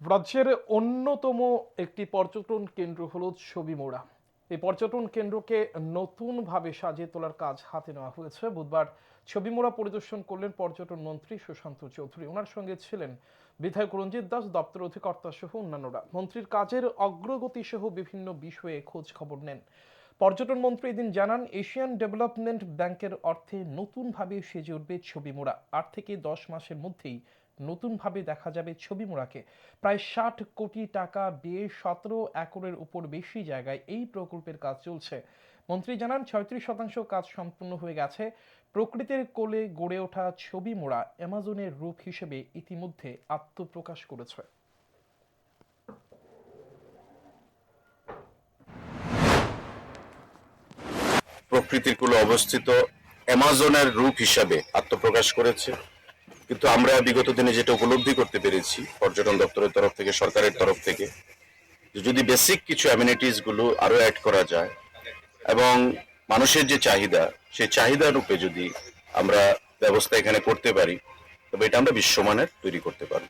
রাজ্যের অন্যতম একটি পর্যটন কেন্দ্র হল ছবিমোড়া এই পর্যটন কেন্দ্রকে নতুনভাবে সাজিয়ে তোলার কাজ হাতে নেওয়া হয়েছে। বুধবার ছবিমোড়া পরিদর্শন করলেন পর্যটন মন্ত্রী সুশান্ত চৌধুরী। ওনার সঙ্গে ছিলেন বিধায়ক রঞ্জিত দাস, দপ্তর অধিকর্তা সহ অন্যান্যরা। মন্ত্রীর কাজের অগ্রগতি সহ বিভিন্ন বিষয়ে খোঁজ খবর নেন। পর্যটন মন্ত্রী এদিন জানান, এশিয়ান ডেভেলপমেন্ট ব্যাংকের অর্থে নতুনভাবে সেজে উঠবে ছবিমোড়া আট থেকে দশ মাসের মধ্যেই নতুনভাবে দেখা যাবে ছবিমোড়াকে প্রায় ষাট কোটি টাকা ব্যয়ে সতেরো একরের উপর বেশি জায়গায় এই প্রকল্পের কাজ চলছে। মন্ত্রী জানান, ছয়ত্রিশ শতাংশ কাজ সম্পূর্ণ হয়ে গেছে। প্রকৃতির কোলে গড়ে ওঠা ছবি মোড়া অ্যামাজনের রূপ হিসেবে ইতিমধ্যে আত্মপ্রকাশ করেছে। প্রকৃতির কুলে অবস্থিত অ্যামাজনের রূপ হিসাবে আত্মপ্রকাশ করেছে। কিন্তু আমরা বিগত দিনে যেটা উপলব্ধি করতে পেরেছি, পর্যটন দপ্তরের তরফ থেকে, সরকারের তরফ থেকে যদি বেসিক কিছু অ্যামিনিটিসগুলো আরও অ্যাড করা যায়, এবং মানুষের যে চাহিদা, সেই চাহিদা রূপে যদি আমরা ব্যবস্থা এখানে করতে পারি, তবে এটা আমরা বিশ্বমানের তৈরি করতে পারব।